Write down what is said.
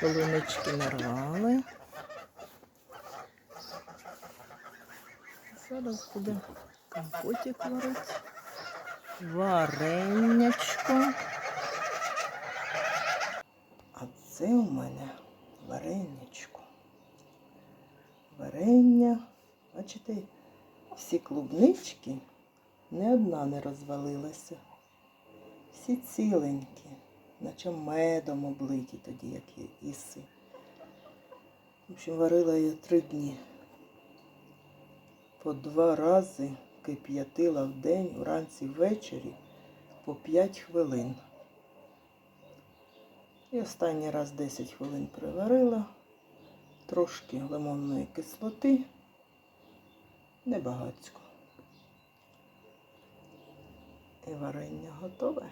Полунички нарвали. Зараз буде компотик варити. Варенячко. А це у мене варенячко. Варення. Бачите, всі клубнички, ні одна не розвалилася. Всі ціленькі, наче медом облиті тоді, як і- їси. В общем, варила я три дні. По два рази кип'ятила в день, вранці ввечері по 5 хвилин. І останній раз 10 хвилин приварила, трошки лимонної кислоти, небагацько. І варення готове.